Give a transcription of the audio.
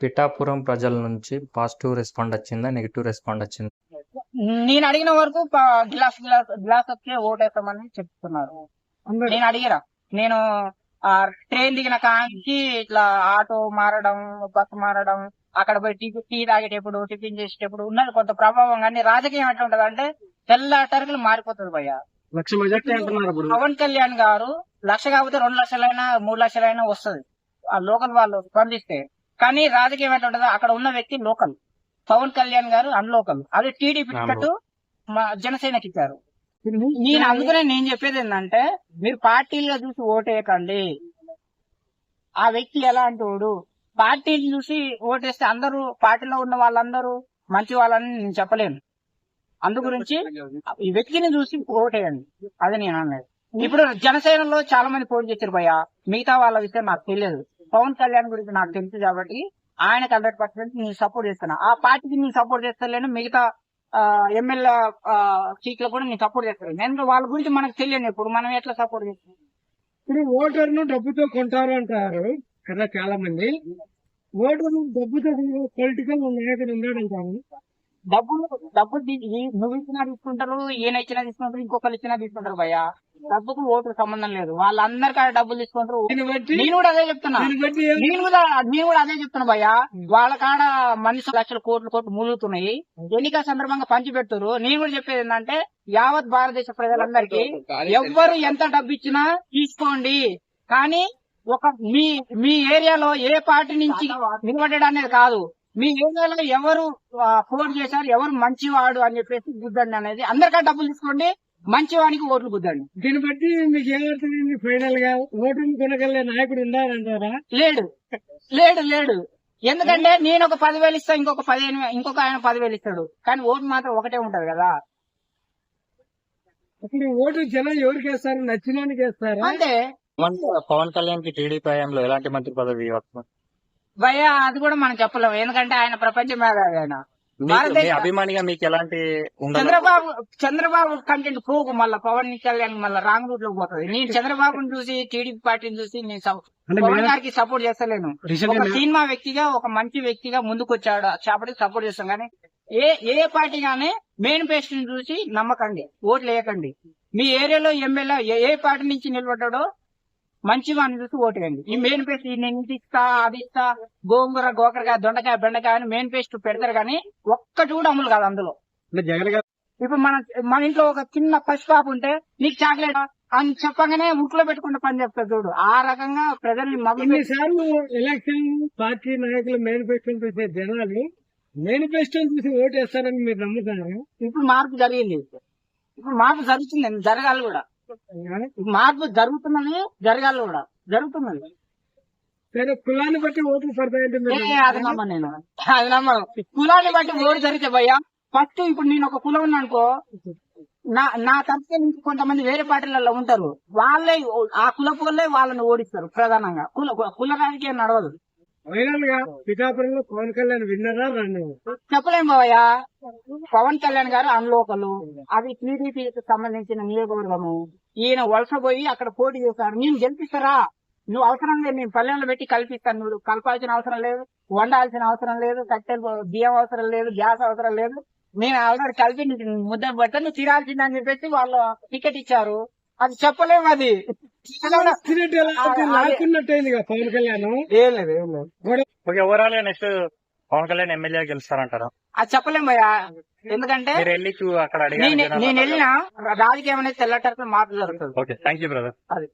పిఠాపురం ప్రజల నుంచి positive respond వచ్చిందా నెగిటివ్ రెస్పాండ్ వచ్చిందా? నేను అడిగిన వరకు గ్లాస్ గ్లాస్ గ్లాస్ వచ్చే ఓటేస్తామని చెప్తున్నారు. నేను అడిగిరా? నేను ఆ ట్రైన్ దిగిన కాంచి ఇట్లా ఆటో మారడం బస్సు మారడం అక్కడ పోయి టీ టీ తాగేటప్పుడు టిఫిన్ చేసేటప్పుడు ఉన్నది కొంత ప్రభావం కానీ రాజకీయం ఎట్లా ఉంటది అంటే తెల్ల టరుకులు మారిపోతుంది భయ్య. పవన్ కళ్యాణ్ గారు లక్ష కాకపోతే రెండు లక్షలైనా మూడు లక్షలైనా వస్తది. ఆ లోకల్ వాళ్ళు స్పందిస్తే. కానీ రాజకీయం ఎట్లా ఉంటది అక్కడ ఉన్న వ్యక్తి లోకల్. పవన్ కళ్యాణ్ గారు అన్లోకల్ అది టీడీపీ టికెట్ మా జనసేనకి ఇచ్చారు. నేను అందుకనే నేను చెప్పేది ఏంటంటే మీరు పార్టీలుగా చూసి ఓటేయకండి. ఆ వ్యక్తి ఎలాంటి వాడు పార్టీని చూసి ఓటేస్తే అందరూ పార్టీలో ఉన్న వాళ్ళందరూ మంచి వాళ్ళని నేను చెప్పలేను. అందు గురించి ఈ వ్యక్తిని చూసి ఓటేయండి. అది నేను అన్నది ఇప్పుడు జనసేనలో చాలా మంది పోటీ చేశారు భయ్య. మిగతా వాళ్ళ విషయం నాకు తెలియదు. పవన్ కళ్యాణ్ గురించి నాకు తెలుసు కాబట్టి ఆయనకు హండ్రెడ్ పర్సెంట్ నేను సపోర్ట్ చేస్తున్నా. ఆ పార్టీకి నేను సపోర్ట్ చేస్తలేను మిగతా ఎమ్మెల్యే సీట్లు కూడా నేను సపోర్ట్ చేస్తాను ఎందుకంటే వాళ్ళ గురించి మనకు తెలియదు ఇప్పుడు మనం ఎట్లా సపోర్ట్ చేస్తాం? ఇప్పుడు ఓటర్ను డబ్బుతో కొంటారు అంటారు కదా చాలా మంది ఓటర్ను డబ్బుతో పొలిటికల్ నాయకుడు ఉన్నాడు అంటారు డబ్బు డబ్బు నువ్వు ఇచ్చినా తీసుకుంటారు ఈయన ఇచ్చినా తీసుకుంటారు ఇంకొకరు ఇచ్చినా తీసుకుంటారు భయ్య. డబ్బుకు ఓటు సంబంధం లేదు. వాళ్ళందరికీ డబ్బులు తీసుకుంటారు. నేను కూడా అదే చెప్తున్నా. నేను కూడా నేను కూడా అదే చెప్తున్నా భయ్య. వాళ్ళ కాడ మనిషి లక్షల కోట్లు కోట్లు ములుగుతున్నాయి. ఎన్నికల సందర్భంగా పంచి పెడుతున్నారు నేను కూడా చెప్పేది ఏంటంటే యావత్ భారతదేశ ప్రజలందరికీ ఎవ్వరు ఎంత డబ్బు ఇచ్చినా తీసుకోండి. కానీ ఒక మీ మీ ఏరియాలో ఏ పార్టీ నుంచి నిలబడ్డాడు అనేది కాదు. మీ ఏరియాలో ఎవరు పోటీ చేశారు ఎవరు మంచివాడు అని చెప్పేసి గుద్దండి అనేది. అందరికీ డబ్బులు తీసుకోండి. మంచివానికి ఓట్లు గుద్దండి. దీన్ని బట్టి మీకు ఏమవుతుంది ఫైనల్గా ఓటును కొనగలే నాయకుడు ఉన్నారంటారా లేడు. లేడు లేడు. ఎందుకంటే నేను ఒక పదివేలు ఇస్తా ఇంకొక పదిహేను ఇంకొక ఆయన పదివేలు ఇస్తాడు. కానీ ఓటు మాత్రం ఒకటే ఉంటది కదా. ఇప్పుడు ఓటు జనం ఎవరికి వేస్తారు నచ్చినానికి వేస్తారా అంతే. పవన్ కళ్యాణ్కి టీడీపీ హయాంలో ఎలాంటి మంత్రి పదవి భయ అది కూడా మనం చెప్పలేము. ఎందుకంటే ఆయన ప్రపంచ మేధావి ఆయన. మీ అభిమానిగా మీకు ఎలాంటి చంద్రబాబు చంద్రబాబు కంటెంట్ పోగు మళ్ళా పవన్ కళ్యాణ్ మళ్ళా రాంగ్ రూట్లో పోతుంది నేను చంద్రబాబుని చూసి టీడీపీ పార్టీని చూసి నేను పవన్ గారికి సపోర్ట్ చేస్తలేను. ఒక సినిమా వ్యక్తిగా ఒక మంచి వ్యక్తిగా ముందుకు వచ్చాడు కాబట్టి సపోర్ట్ చేస్తాం కానీ ఏ ఏ పార్టీ గానీ మెయిన్ పేస్ట్ చూసి నమ్మకండి. ఓట్లు వేయకండి. మీ ఏరియాలో ఎమ్మెల్యే ఏ- ఏ పార్టీ నుంచి నిలబడ్డాడో మంచి వాడిని చూసి ఓటు వేయండి ఈ మెయిన్ పేస్ట్ నేను ఇది ఇస్తా అది ఇస్తా గోంగూర గోకరకాయ దొండకాయ బెండకాయ అని మెయిన్ పేస్ట్ పెడతారు కానీ ఒక్కటి కూడా అమలు కాదు అందులో. అంటే జగన్ గారు ఇప్పుడు మన మన ఇంట్లో ఒక చిన్న పసిపాపు ఉంటే నీకు చాక్లెట్ అని చెప్పగానే ముక్కులో పెట్టుకుంటే పని చెప్తారు చూడు. ఆ రకంగా ప్రజల్ని కొన్నిసార్లు ఎలక్షన్ పార్టీ నాయకులు మేనిఫెస్టో చూసే జనాలు మేనిఫెస్టో చూసి ఓటు వేస్తారని మీరు నమ్ముతారు? ఇప్పుడు మార్పు జరిగింది. ఇప్పుడు మార్పు జరుగుతుంది జరగాలి కూడా. మార్పు జరుగుతున్నది జరగాలి కూడా. జరుగుతున్నది సరే కులాన్ని బట్టి ఓట్లు పడతాయంటే అది నమ్మను నేను. అది నమ్మను. కులాన్ని బట్టి ఓటు జరిగితే భయ్యా ఫస్ట్ ఇప్పుడు నేను ఒక కులం ఉన్నా అనుకో నా నా తరఫు నుంచి కొంతమంది వేరే పార్టీలలో ఉంటారు. వాళ్ళే ఆ కులపు వాళ్ళే వాళ్ళని ఓడిస్తారు ప్రధానంగా. కుల కుల రాజకీయం నడవదు. ఫైనల్గా పిఠాపురంలో పవన్ కళ్యాణ్ విన్నరా రండి చెప్పలేం బావయ్య. పవన్ కళ్యాణ్ గారు అన్లోకలు. అది టీడీపీకి సంబంధించిన నియోజకవర్గము. ఈయన వలస పోయి అక్కడ పోటీ చేశారు. నేను గెలిపిస్తారా? నువ్వు అవసరం లేదు. నేను పల్లెల్లో పెట్టి కల్పిస్తాను నువ్వు కలపాల్సిన అవసరం లేదు. వండాల్సిన అవసరం లేదు. కట్టెలు బియ్యం అవసరం లేదు. గ్యాస్ అవసరం లేదు. నేను ఆల్రెడీ కలిపి నీకు ముద్ద పెడతా నువ్వు తినాల్సిందని చెప్పేసి వాళ్ళు టికెట్ ఇచ్చారు. అది చెప్పలేము అది. పవన్ కళ్యాణ్. ఏం లేదు ఏం లేదు. Okay overall next Pawan Kalyan MLA గెలుస్తారంటారా? అది చెప్పలేము భయ్యా. ఎందుకంటే వెళ్ళి చూ- అక్కడ నేను అడిగారు నేను వెళ్ళిన రాజకీయం అనేది తెల్లటర్కు మార్పు జరుగుతుంది ఓకే థ్యాంక్ యూ బ్రదర్ అది.